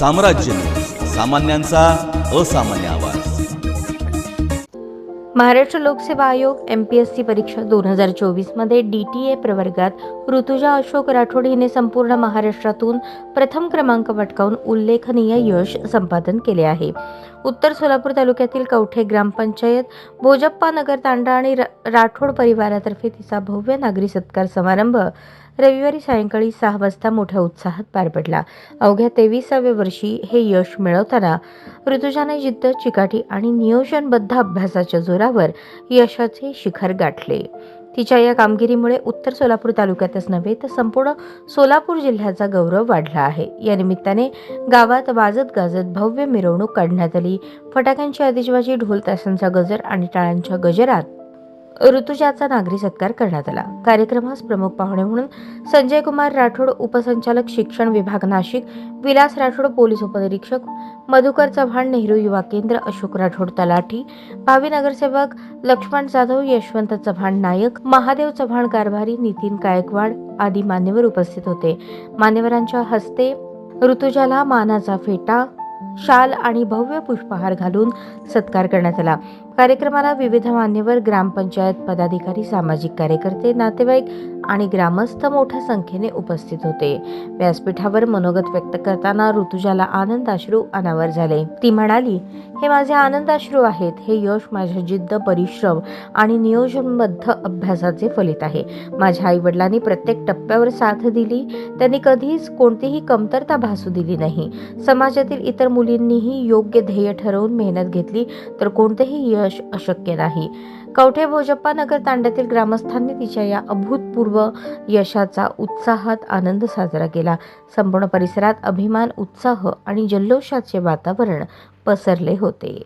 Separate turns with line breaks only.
साम्राज्य. सामान्यांचा असामान्य आवाज.
महाराष्ट्र लोकसेवा आयोग एम पी एस सी परीक्षा दोन हजार चोवीसमध्ये डी टी ए प्रवर्गात ऋतुजा अशोक राठोड हिने संपूर्ण महाराष्ट्रातून प्रथम क्रमांक पटकावून उल्लेखनीय यश संपादन केले आहे. उत्तर सोलापूर तालुक्यातील कवठे ग्रामपंचायत भोजप्पा नगर तांडा आणि राठोड परिवारातर्फे तिचा भव्य नागरी सत्कार समारंभ रविवारी सायंकाळी सहा वाजता मोठ्या उत्साहात पार पडला. अवघ्या तेविसाव्या वर्षी हे यश मिळवताना ऋतुजाने जिद्द चिकाटी आणि नियोजनबद्ध अभ्यासाच्या जोरावर यशाचे शिखर गाठले. तिच्या या कामगिरीमुळे उत्तर सोलापूर तालुक्यातच नव्हे तर संपूर्ण सोलापूर जिल्ह्याचा गौरव वाढला आहे. या निमित्ताने गावात वाजत गाजत भव्य मिरवणूक काढण्यात आली. फटाक्यांची आतिषबाजी ढोल तासांचा गजर आणि टाळ्यांच्या गजरात ऋतुजाचा नागरी सत्कार करण्यात आला. कार्यक्रमास प्रमुख पाहुणे म्हणून संजय कुमार राठोड उपसंचालक शिक्षण विभाग नाशिक विलास राठोड पोलीस उपनिरीक्षक मधुकर चव्हाण नेहरू युवा केंद्र अशोक राठोड तलाठी भावी नगरसेवक लक्ष्मण जाधव यशवंत चव्हाण नायक महादेव चव्हाण कारभारी नितीन गायकवाड आदी मान्यवर उपस्थित होते. मान्यवरांच्या हस्ते ऋतुजाला मानाचा फेटा शाल आणि भव्य पुष्पहार घालून सत्कार करण्यात आला. कार्यक्रमाला विविध मान्यवर ग्रामपंचायत पदाधिकारी सामाजिक कार्यकर्ते नातेवाईक आणि ग्रामस्थ मोठ्या संख्येने उपस्थित होते. व्यासपीठावर मनोगत व्यक्त करताना ऋतुजाला आनंदाश्रू अनावर झाले. ती म्हणाली हे माझे आनंदाश्रू आहेत. हे यश माझ्या जिद्द परिश्रम आणि नियोजनबद्ध अभ्यासाचे फलित आहे. माझ्या आई वडिलांनी प्रत्येक टप्प्यावर साथ दिली. त्यांनी कधीच कोणतीही कमतरता भासू दिली नाही. समाजातील इतर मुलींनीही योग्य ध्येय ठरवून मेहनत घेतली तर कोणतेही यश अशक्य नाही. कवठे भोजप्पा नगर तांड्यातील ग्रामस्थांनी तिच्या या अभूतपूर्व यशाचा उत्साहात आनंद साजरा केला. संपूर्ण परिसरात अभिमान उत्साह आणि जल्लोषाचे वातावरण पसरले होते.